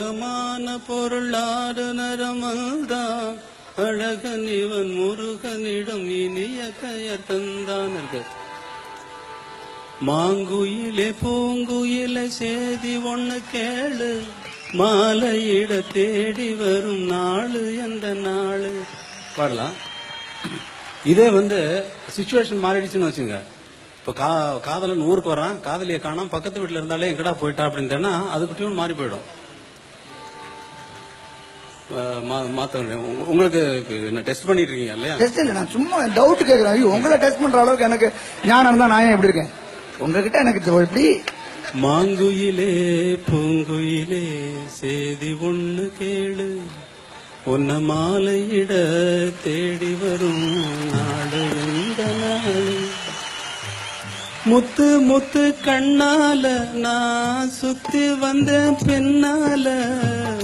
அழகமான பொருளாறு நரமல்தான். அழகன் இவன் முருகனிடம் இனிய கயர் தந்தான் இருக்கு மாங்குயிலே பூங்குயிலை சேதி ஒண்ணு கேளு. மாலையிட தேடி வரும் நாளு எந்த நாளு. பாடலாம். இதே வந்து சுச்சுவேஷன் மாறிடுச்சுன்னு வச்சுங்க. இப்போ கா காதலன் ஊருக்கு வரான் காதலியை காணாம் பக்கத்து வீட்டில் இருந்தாலே எங்கடா போயிட்டா அப்படின்ட்டேன்னா அதுக்கு டியூன் மாறி போயிடும். மாத்த உங்களுக்கு என்ன டெஸ்ட் பண்ணிட்டு இருக்கீங்க இல்லையா? டெஸ்ட் இல்ல நான் சும்மா டவுட் கேக்குறேன். ஐயோ உங்களை டெஸ்ட் பண்ற அளவுக்கு எனக்கு ஞானம் இருந்தா நான் ஏன் எப்படி இருக்கேன்? உங்ககிட்ட எனக்கு எப்படி மாங்குயிலே பூங்குயிலே சேதி ஒண்ணு கேளு. உன்ன மாலையிட தேடி வரும் நாடு எந்த முத்து முத்து கண்ணால நான் சுத்தி வந்த பின்னால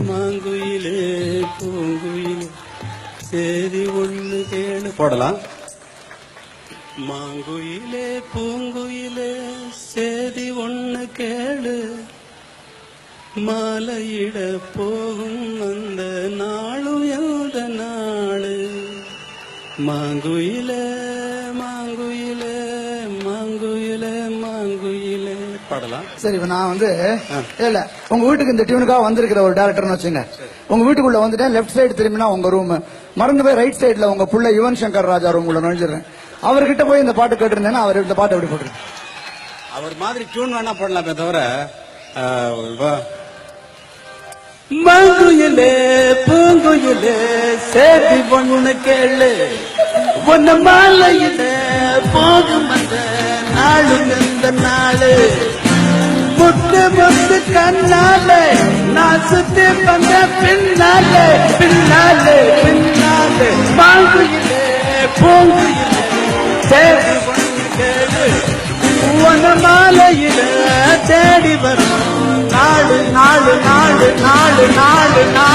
மாங்குயிலே சேதி ஒண்ணு கேளு போடலாம் மாங்குயிலே பூங்குயிலே சேதி ஒண்ணு கேளு மாலையிட போகும் அந்த நாளும் எந்த நாளு பாடலாம். சரி இப்ப நான் வந்து இல்ல உங்க வீட்டுக்கு இந்த டியூனுக்காக வந்திருக்கிற ஒரு டேரக்டர்னு வச்சுங்க உங்க வீட்டுக்குள்ள வந்துட்டேன் லெஃப்ட் சைடு திரும்பினா உங்க ரூம் மறந்து போய் ரைட் சைடுல உங்க புள்ள யுவன் சங்கர் ராஜா ரூம் உள்ள நுழைஞ்சிடுறேன். அவர்கிட்ட போய் இந்த பாட்டு கேட்டிருந்தேன்னா அவர் இந்த பாட்டு எப்படி போட்டுருக்கேன் அவர் மாதிரி டியூன் வேணா போடலாமே தவிர மாங்குயிலே பூங்குயிலே சேதி பொண்ணு கேளு. உன்ன மாலையில போகும் அந்த நாளு அந்த நாளு. முத்து முத்து கண்ணால நான் சுத்தி வந்த பின்னால பின்னால பின்னால. வாழ்க்கையிலே பூங்குயிலே சேதி உன மாலையில தேடி வரும். நாடு நாடு நாடு நாடு நாடு நாடு